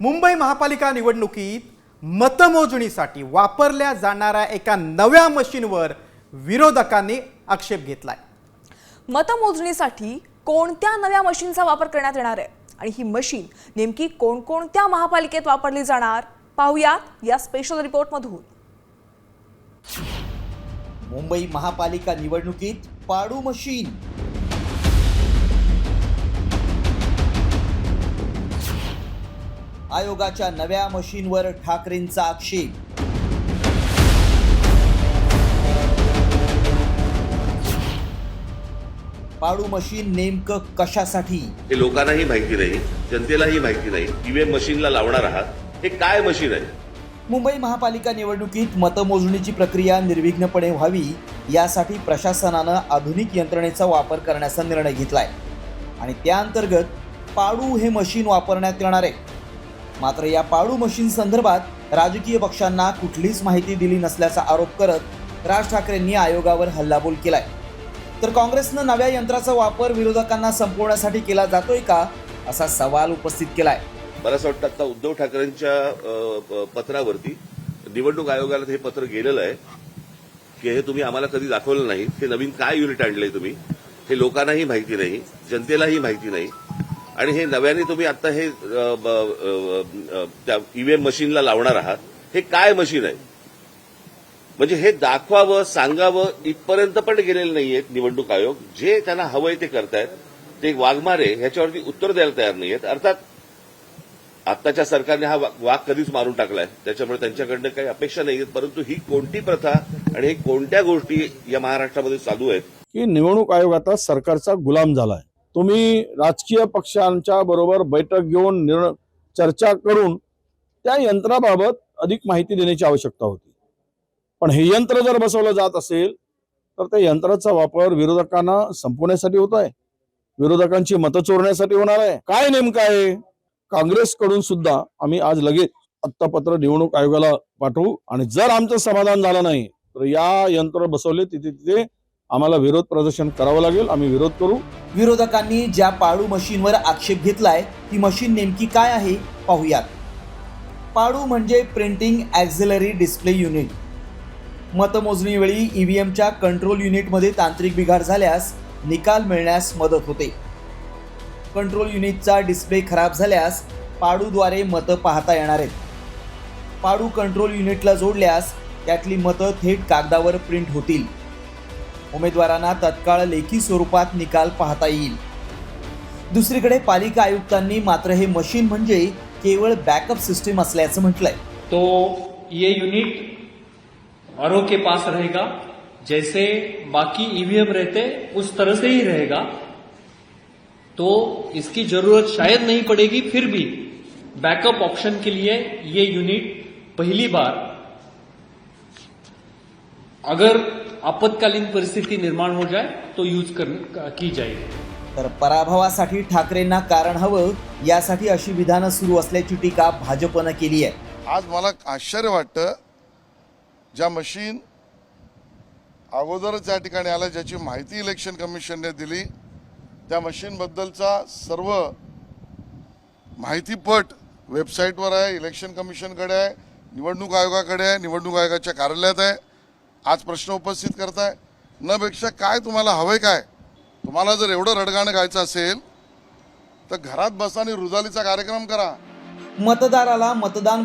मुंबई महापालिका निवडणुकीत मतमोजणीसाठी वापरल्या जाणाऱ्या एका नव्या मशीनवर विरोधकांनी आक्षेप घेतलाय. मतमोजणीसाठी कोणत्या नव्या मशीनचा वापर करण्यात येणार आहे? आणि ही मशीन नेमकी कोणकोणत्या महापालिकेत वापरली जाणार? पाहुयात या स्पेशल रिपोर्टमधून मुंबई महापालिका निवडणुकीत पाडू मशीन. आयोगाच्या नव्या मशीनवर ठाकरेंचा आक्षेप. पाडू मशीन नेमकं कशासाठी? हे लोकांनाही माहिती नाही जनतेलाही माहिती नाही ईव्हीएम मशीनला लावणार आहात हे काय मशीन आहे? मुंबई महापालिका निवडणुकीत मतमोजणीची प्रक्रिया निर्विघ्नपणे व्हावी यासाठी प्रशासनानं आधुनिक यंत्रणेचा वापर करण्याचा निर्णय घेतलाय. आणि त्या अंतर्गत पाडू हे मशीन वापरण्यात येणार आहे. मात्र या पाळू मशीन संदर्भात राजकीय पक्षांना कुठलीच माहिती दिली नसल्याचा आरोप करत राज ठाकरेंनी आयोगावर हल्लाबोल केलाय. तर काँग्रेसनं नव्या यंत्राचा वापर विरोधकांना संपवण्यासाठी केला जातोय का असा सवाल उपस्थित केलाय. मला असं वाटतं आता उद्धव ठाकरेंच्या प- पत्रावरती निवडणूक आयोगाला हे पत्र गेलेलं आहे की हे तुम्ही आम्हाला कधी दाखवलं नाही हे नवीन काय युनिट आणलंय तुम्ही हे लोकांनाही माहिती नाही जनतेलाही माहिती नाही आणि हे नव्याने तुम्ही आता हे त्या ईव्हीएम मशीनला लावणार आहात हे काय मशीन आहे? म्हणजे हे दाखवावं सांगावं इथपर्यंत पण गेलेले नाहीयेत निवडणूक आयोग. जे त्यांना हवंय ते करतायत. ते वाघमारे ह्याच्यावरती उत्तर द्यायला तयार नाहीयेत. अर्थात आत्ताच्या सरकारने हा वाघ कधीच मारून टाकलाय. त्याच्यामुळे त्यांच्याकडनं काही अपेक्षा नाहीयेत. परंतु ही कोणती प्रथा आणि हे कोणत्या गोष्टी या महाराष्ट्रामध्ये चालू आहेत? की निवडणूक आयोग आता सरकारचा गुलाम झालाय. तुम्ही राजकीय पक्षांच्या बरोबर बैठक घेऊन निर्णय चर्चा करून त्या यंत्राबाबत अधिक माहिती देण्याची आवश्यकता होती. पण हे यंत्र जर बसवलं जात असेल तर त्या यंत्राचा वापर विरोधकांना संपवण्यासाठी होत आहे. विरोधकांची मतं चोरण्यासाठी होणार आहे. काय नेमकं आहे? काँग्रेसकडून सुद्धा आम्ही आज लगेच आत्तापत्र निवडणूक आयोगाला पाठवू. आणि जर आमचं समाधान झालं नाही तर या यंत्र बसवले तिथे तिथे आम्हाला विरोध प्रदर्शन करावं लागेल आम्ही विरोध करू. विरोधकांनी ज्या पाळू मशीनवर आक्षेप घेतलाय ती मशीन नेमकी काय आहे पाहूयात. पाडू म्हणजे प्रिंटिंग ॲक्झिलरी डिस्प्ले युनिट मतमोजणीवेळी ई व्ही एमच्या कंट्रोल युनिटमध्ये तांत्रिक बिघाड झाल्यास निकाल मिळण्यास मदत होते. कंट्रोल युनिटचा डिस्प्ले खराब झाल्यास पाडूद्वारे मतं पाहता येणार आहेत. पाडू कंट्रोल युनिटला जोडल्यास त्यातली मतं थेट कागदावर प्रिंट होतील. उमेदवारांना तत्काळ लेखी स्वरूपात निकाल पाहता येईल. दुसरीकडे पालिका आयुक्तांनी मात्र हे मशीन म्हणजे केवळ बॅकअप सिस्टीम असल्याचं म्हटलंय. तो ये यूनिट आर के पास रहेगा, जैसे बाकी ईवीएम रहते, उस तरह से ही रहेगा। तो इसकी ज़रूरत शायद नहीं पड़ेगी, फिर भी बैकअप ऑप्शन के लिए ये यूनिट पहली बार अगर आपातकालीन परिस्थिति निर्माण हो जाए तो यूज कर, की जाएगी तर पराभवासाठी ठाकरेंना कारण हवं यासाठी अशी विधानं सुरू असल्याची टीका भाजपनं केली आहे. आज मला आश्चर्य वाटतं ज्या मशीन अगोदरच या ठिकाणी आल्या ज्याची माहिती इलेक्शन कमिशनने दिली त्या मशीनबद्दलचा सर्व माहितीपट वेबसाईटवर आहे इलेक्शन कमिशनकडे आहे निवडणूक आयोगाकडे आहे निवडणूक आयोगाच्या कार्यालयात आहे. आज प्रश्न उपस्थित करताय. न पेक्षा काय तुम्हाला हवंय काय? तुम्हाला जर एवढं रडगाणं गायचं असेल तर घरात बसा आणि रुजालीचा कार्यक्रम करा. मतदाराला मतदान